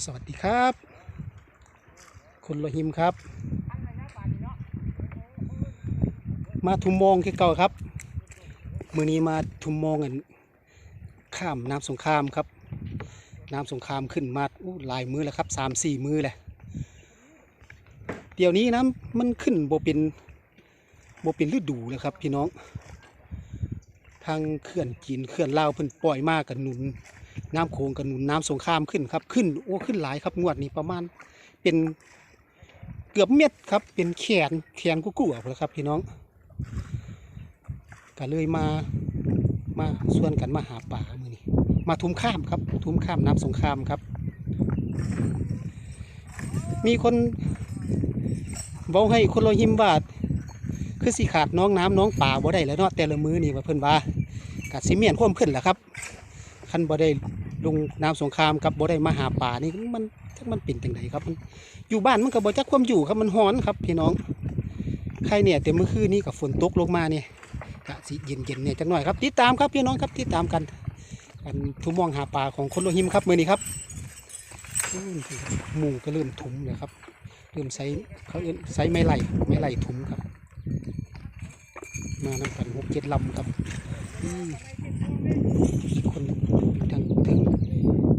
สวัสดีครับคุณโลหิมครับ มาทุมมองที่เก่าครับมือนี้มาทุมมองกันข้ามน้ำสงครามครับ น้ำสงครามขึ้นมาอู้หลายมือแล้วครับสามสี่มือแหละเดี๋ยวนี้น้ำมันขึ้นโบเป็นโบเป็นฤดูแล้วครับ พี่น้อง ทางเขื่อนจีนเขื่อนลาวเพิ่นปล่อยมากกันหนุน น้ำโขงกับหนุนน้ำสงครามขึ้นครับ ขึ้นโอ้ขึ้นหลายครับงวดนี้ประมาณเป็นเกือบเม็ดครับ เป็นแขนแขนกุกู้แล้วครับ พี่น้องก็เลยมามาส่วนกันมาหาป่ามือนี้มาทุ่มข้ามครับ ทุ่มข้ามน้ำสงครามครับ มีคนบอกให้คนโลหิมว่าคือสิขาดน้องน้ำน้องป่าบ่ได้แล้วเนาะแต่ละมือนี่ว่าเพิ่นว่ากัดซีเมียนพ่วมขึ้นแหละครับ คันบ่ได้ลงน้ำสงครามกับบ่ได้มาหาป่านี่มันจักมันเป็นจังไดครับมันอยู่บ้านมันก็บ่จักความอยู่ครับมันร้อนครับพี่น้องใครเนี่ยแต่เมื่อคืนนี้กับฝนตกลงมาเนี่ยกะสิเย็นๆเนี่ยจักหน่อยครับติดตามครับพี่น้องครับติดตามกันกันทุ่มมองหาป่าของคนโลหิมครับมือนี้ครับหมู่ก็เริ่มถุมแล้วครับเริ่มใช้เขาเอิ้นใช้ไม้ไหลไม้ไหลถุมครับ มานำกันหกเจ็ดลำครับคน ทางถึง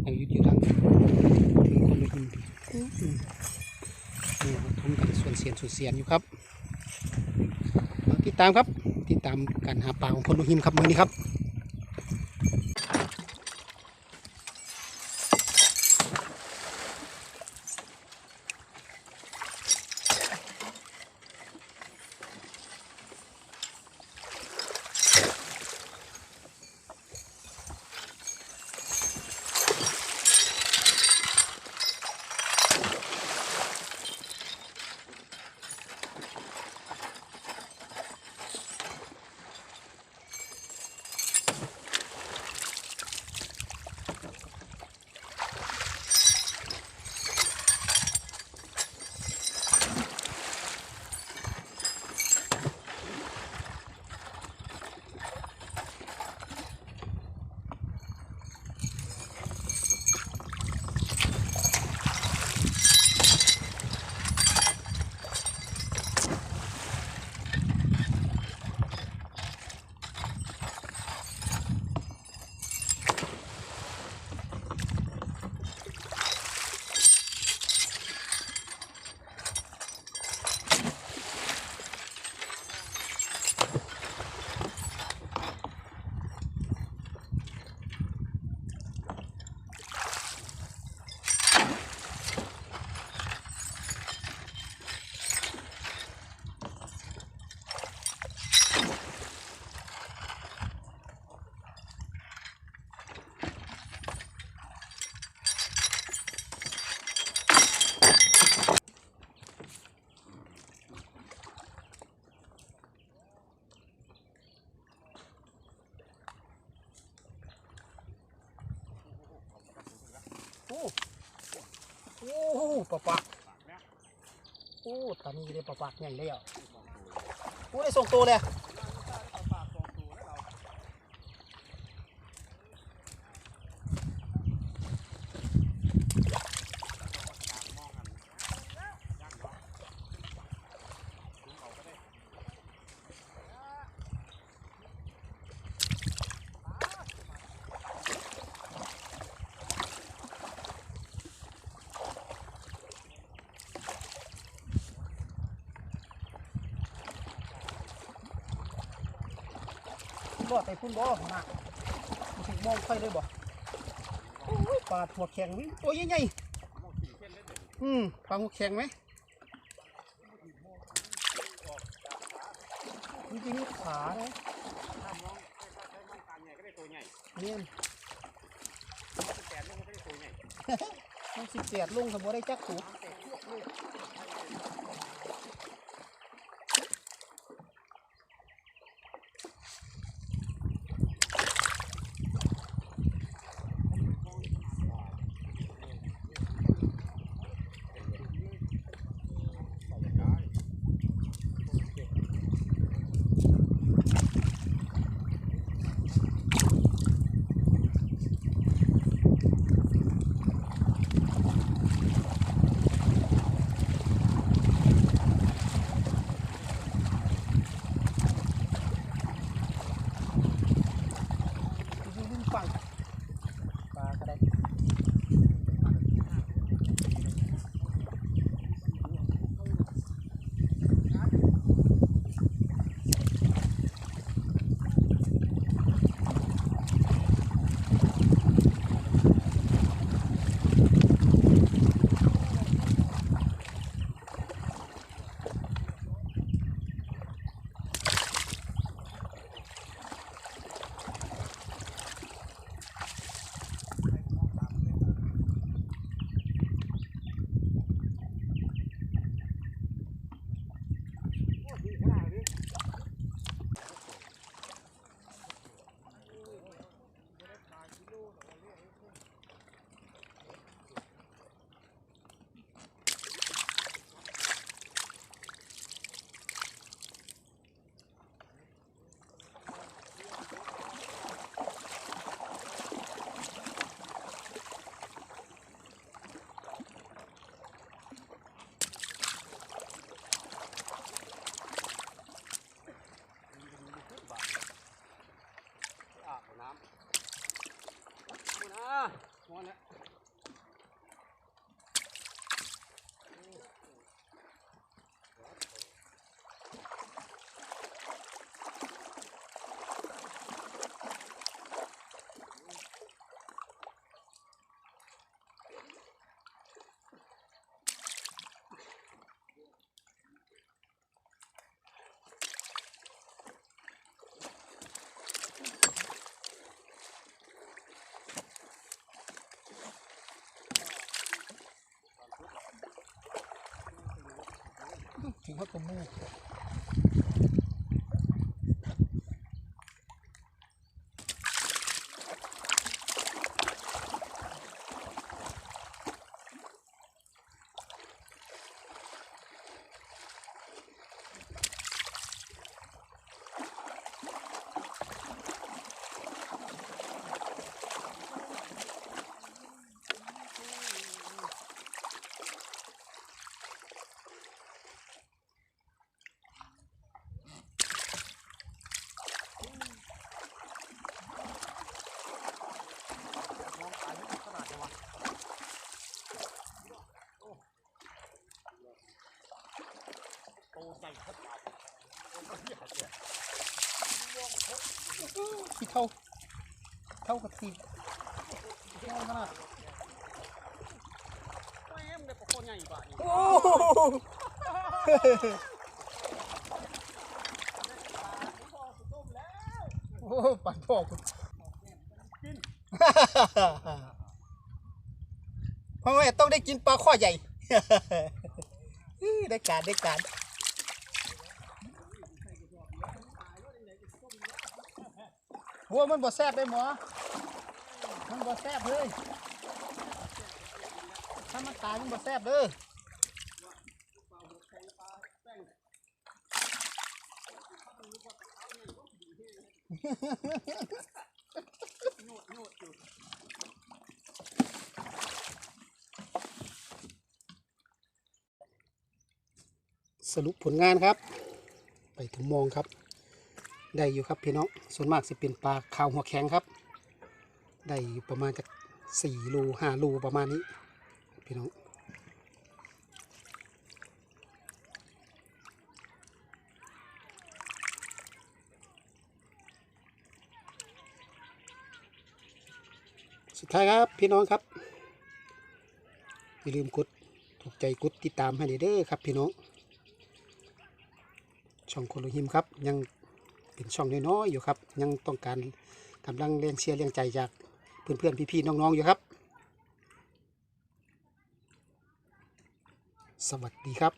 อายุอยู่ทางถึงคนละคนนี่ทุ่มกันส่วนเสียนส่วนเสียนอยู่ครับติดตามครับติดตามการหาปลาของคนลูกหินครับมือนี้ครับ ปปักโอ้ตอนนี้ได้ปลาปักใหญ่เลยอะโอ้ได้ส่งตัวเลย บ่แต่พุ่นบ่มามันถึงมองค่อยเลยบ่โอ้ยปลาหัวแข็งวิโอ้ยใหญ่ๆอืมปลาหัวแข็งไหมจริงๆมีขาเลยเนี่ยต้องสิบแปดลุงสมบูได้จักสูพ ถึงเขาตัวมูที่เท่า เท่ากับสีเท่าขนาดแม่มได้ปลาโคนใหญ่กว่านี่โอ้โหปัดพ่อคุณพ่อแม่ต้องได้กินปลาข้อใหญ่ได้การได้การ หัวมันบ่แซ่บได้หมอ มันบ่แซ่บเลยถ้ามันตายมันบ่แซ่บเด้อสรุปผลงานครับ ไปถึงมองครับ ได้อยู่ครับพี่น้อง ส่วนมากสิเป็นปลาขาวหัวแข็งครับ ได้อยู่ประมาณจากสี่โลห้าโลประมาณนี้ พี่น้องสุดท้ายครับพี่น้องครับ อย่าลืมกดถูกใจกดติดตามให้เด้อครับพี่น้อง ช่องโคโลหิมครับยัง เป็นช่องน้อยๆอยู่ครับ ยังต้องการกำลังเลี้ยงเชียร์เลี้ยงใจจากเพื่อนๆพี่ๆน้องๆอยู่ครับ สวัสดีครับ